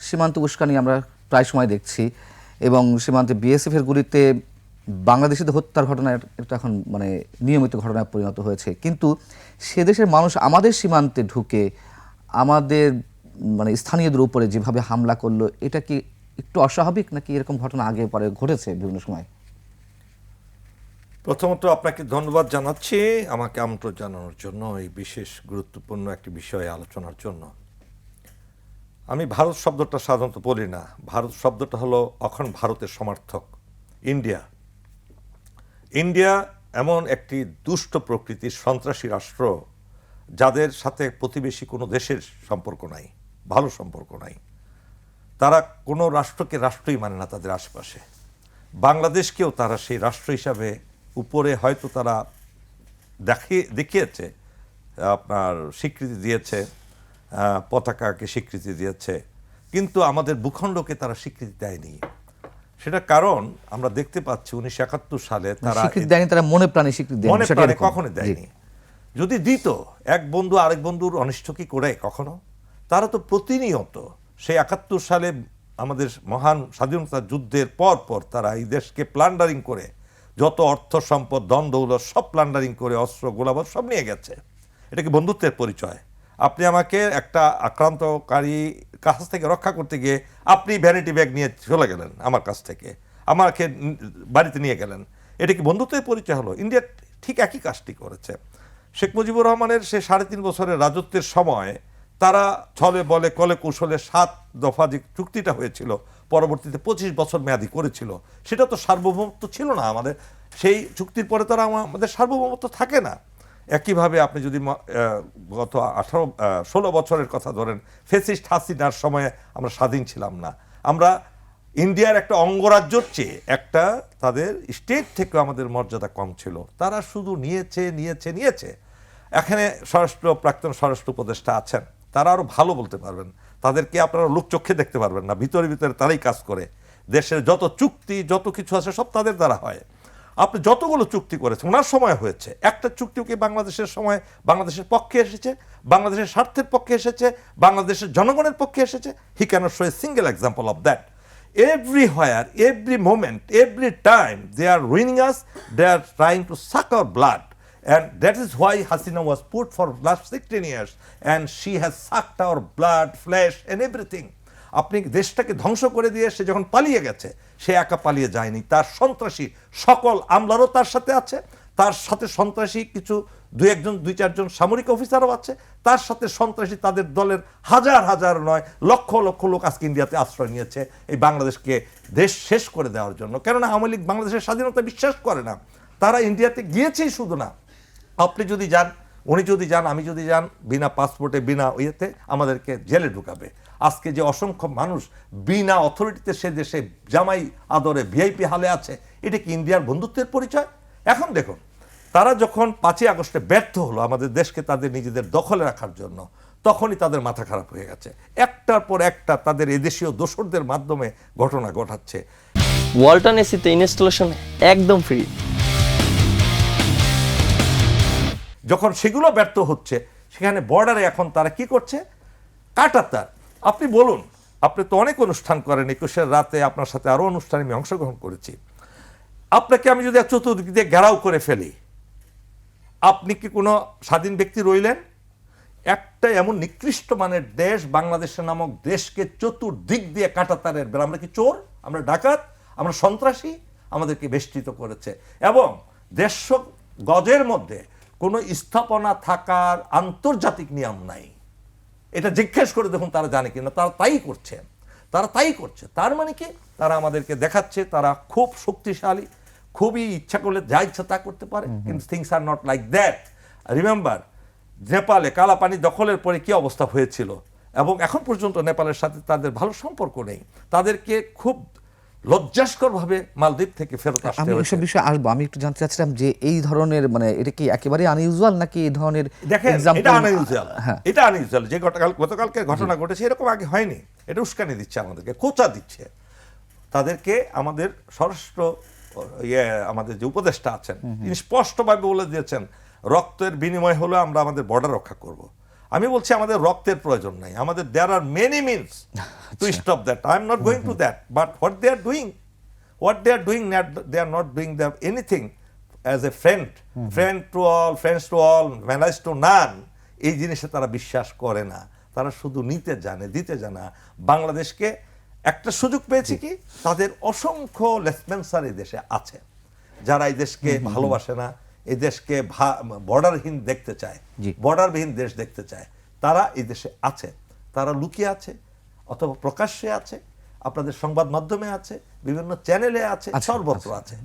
সীমান্ত উস্কানি আমরা প্রায় সময় দেখছি এবং সীমান্তে বিএসএফ এর গুলিতে বাংলাদেশিদের হত্যার ঘটনা এটা এখন মানে নিয়মিত ঘটনায় পরিণত হয়েছে। কিন্তু সে দেশের মানুষ আমাদের সীমান্তে ঢুকে আমাদের মানে স্থানীয়দের উপরে যেভাবে হামলা করল, এটা কি একটু অস্বাভাবিক নাকি এরকম ঘটনা আগে পরে ঘটেছে বিভিন্ন সময়? প্রথমত আপনাকে ধন্যবাদ জানাচ্ছি আমাকে আমন্ত্রণ জানানোর জন্য এই বিশেষ গুরুত্বপূর্ণ একটি বিষয়ে আলোচনার জন্য। আমি ভারত শব্দটা সাধারণত বলি না। ভারত শব্দটা হলো অখন ভারতের সমর্থক, ইন্ডিয়া। ইন্ডিয়া এমন একটি দুষ্ট প্রকৃতির সন্ত্রাসী রাষ্ট্র যাদের সাথে প্রতিবেশী কোনো দেশের সম্পর্ক নাই, ভালো সম্পর্ক নাই। তারা কোনো রাষ্ট্রকে রাষ্ট্রই মানে না তাদের আশেপাশে। বাংলাদেশকেও তারা সেই রাষ্ট্র হিসাবে উপরে হয়তো তারা দেখিয়ে দেখিয়েছে, আপনার স্বীকৃতি দিয়েছে। পতাকাকে স্বীকৃতি দিয়েছে। কিন্তু আমাদের ভূখণ্ডকে তারা স্বীকৃতি দেয়নি। সেটা কারণ আমরা দেখতে পাচ্ছি উনিশশো একাত্তর সালে তারা দেয়নি তারা মনে প্রাণে স্বীকৃতি মনে প্রাণে কখনো দেয়নি। যদি দিত এক বন্ধু আরেক বন্ধুর অনিষ্ট কি করে কখনো তারা তো প্রতিনিয়ত সেই একাত্তর সালে আমাদের মহান স্বাধীনতা যুদ্ধের পর পর তারা এই দেশকে প্লান্ডারিং করে যত অর্থ সম্পদ দন দৌলত সব প্লান্ডারিং করে অস্ত্র গোলাবাদ সব নিয়ে গেছে। এটা কি বন্ধুত্বের পরিচয়? আপনি আমাকে একটা আক্রান্তকারী কাছ থেকে রক্ষা করতে গিয়ে আপনি ভ্যানিটি ব্যাগ নিয়ে চলে গেলেন আমার কাছ থেকে। আমাকে বাড়িতে নিয়ে গেলেন। এটা কি বন্ধুত্বের পরিচয় হলো? ইন্ডিয়া ঠিক একই কাজটি করেছে। শেখ মুজিবুর রহমানের সে সাড়ে তিন বছরের রাজত্বের সময় তারা ছলে বলে কলে কৌশলে সাত দফা যে চুক্তিটা হয়েছিল, পরবর্তীতে পঁচিশ বছর মেয়াদি করেছিল, সেটা তো সার্বভৌমত্ব ছিল না আমাদের। সেই চুক্তির পরে তারা আমাদের সার্বভৌমত্ব থাকে না। একইভাবে আপনি যদি গত আঠারো ষোলো বছরের কথা ধরেন, ফেসিস্ট হাসিনার সময়ে আমরা স্বাধীন ছিলাম না। আমরা ইন্ডিয়ার একটা অঙ্গরাজ্যর চেয়ে একটা তাদের স্টেট থেকে আমাদের মর্যাদা কম ছিল। তারা শুধু নিয়েছে নিয়েছে নিয়েছে। এখানে স্বরাষ্ট্র, প্রাক্তন স্বরাষ্ট্র উপদেষ্টা আছেন। তারা আরও ভালো বলতে পারবেন। তাদেরকে আপনারা লোকচক্ষে দেখতে পারবেন না। ভিতরে ভিতরে তারাই কাজ করে। দেশের যত চুক্তি, যত কিছু আছে, সব তাদের দ্বারা হয়। আপনি যতগুলো চুক্তি করেছেন, ওনার সময় হয়েছে। একটা চুক্তিও কি বাংলাদেশের সময়, বাংলাদেশের পক্ষে এসেছে, বাংলাদেশের স্বার্থের পক্ষে এসেছে, বাংলাদেশের জনগণের পক্ষে এসেছে? He can show a single example of that everywhere every moment every time they are winning us they are trying to suck our blood and that is why Hasina was put for last sixteen years and she has sucked our blood flesh and everything আপনি দেশটাকে ধ্বংস করে দিয়ে সে যখন পালিয়ে গেছে, সে একা পালিয়ে যায়নি। তার সন্ত্রাসী সকল আমলারও তার সাথে আছে। তার সাথে সন্ত্রাসী কিছু দু একজন, দুই চারজন সামরিক অফিসারও আছে। তার সাথে সন্ত্রাসী তাদের দলের হাজার হাজার নয়, লক্ষ লক্ষ লোক আজকে ইন্ডিয়াতে আশ্রয় নিয়েছে এই বাংলাদেশকে দেশ শেষ করে দেওয়ার জন্য। কেননা আওয়ামী লীগ বাংলাদেশের স্বাধীনতা বিশ্বাস করে না। তারা ইন্ডিয়াতে গিয়েছেই শুধু না। আপনি যদি যান উনি যদি যান, আমি যদি যান, বিনা পাসপোর্টে, বিনা ইয়েতে আমাদেরকে জেলে ঢুকাবে। আজকে যে অসংখ্য মানুষ বিনা অথরিটিতে সে দেশে জামাই আদরে ভিআইপি হালে আছে, এটা কি ইন্ডিয়ার বন্ধুত্বের পরিচয়? এখন দেখুন, তারা যখন পাঁচই আগস্টে ব্যর্থ হলো আমাদের দেশকে তাদের নিজেদের দখলে রাখার জন্য, তখনই তাদের মাথা খারাপ হয়ে গেছে। একটার পর একটা তাদের এদেশীয় দোসরদের মাধ্যমে ঘটনা ঘটাচ্ছে। ওয়ালটন এসিতে ইনস্টলেশন একদম ফ্রি যখন সেগুলো ব্যর্থ হচ্ছে, সেখানে বর্ডারে এখন তারা কি করছে? কাটাতার। আপনি বলুন, আপনি তো অনেক অনুষ্ঠান করেন, একুশের রাতে আপনার সাথে আরও অনুষ্ঠানে আমি অংশগ্রহণ করেছি। আপনাকে আমি যদি চতুর্দিক দিয়ে ঘেরাও করে ফেলি, আপনি কি কোনো স্বাধীন ব্যক্তি রইলেন? একটা এমন নিকৃষ্ট মানের দেশ, বাংলাদেশের নামক দেশকে চতুর্দিক দিয়ে কাটাতারের বেলা। আমরা কি চোর? আমরা ডাকাত? আমরা সন্ত্রাসী? আমাদেরকে বেষ্টিত করেছে। এবং দেড়শো গজের মধ্যে কোনো স্থাপনা থাকার আন্তর্জাতিক নিয়ম নাই। এটা জিজ্ঞেস করে দেখুন তারা জানে কিনা তারা তাই করছে। তারা তাই করছে। তার মানে কি? তারা আমাদেরকে দেখাচ্ছে তারা খুব শক্তিশালী খুবই ইচ্ছা করলে যা ইচ্ছা তা করতে পারে কিন্তু things are not like that remember নেপালে কালাপানি দখলের পরে কি অবস্থা হয়েছিল? এবং এখন পর্যন্ত নেপালের সাথে তাদের ভালো সম্পর্ক নেই। তাদেরকে খুব লজ্জাস্করভাবে মালদ্বীপ থেকে ফেরত আসতে আমি এসব বিষয়ে আসব। আমি একটু জানতে চাচ্ছিলাম যে এই ধরনের মানে এটা কি একেবারে আনইউজুয়াল নাকি এই ধরনের দেখেন এটা আনইউজুয়াল হ্যাঁ। এটা আনইউজুয়াল যে গতকাল গতকালকে ঘটনা ঘটেছে এরকম আগে হয়নি। এটা উস্কানি দিচ্ছে আমাদেরকে কোচা দিচ্ছে। তাদেরকে আমাদের স্বরাষ্ট্র ইয়ে আমাদের যে উপদেষ্টা আছেন তিনি স্পষ্টভাবে বলে দিয়েছেন রক্তের বিনিময় হলো আমরা আমাদের বর্ডার রক্ষা করব। আমি বলছি আমাদের রক্তের প্রয়োজন নাই। আমাদের there are many means to stop that I am not going to that but what they are doing what they are doing they are not doing the anything as a friend friend to all friends to all malice to none এই জিনিসে তারা বিশ্বাস করে না। তারা শুধু নিতে জানে দিতে জানে। বাংলাদেশকে একটা সুযোগ পেয়েছে কি? তাদের অসংখ্য লেসপেন্সার এই দেশে আছে। যারা এই দেশকে ভালোবাসে না এই দেশকে বর্ডারহীন দেখতে চায়। বর্ডারবিহীন দেশ দেখতে চায়। তারা এই দেশে আছে তারা লুকিয়ে আছে অথবা প্রকাশ্যে আছে আপনাদের সংবাদ মাধ্যমে আছে বিভিন্ন চ্যানেলে আছে, সর্বত্র আছে।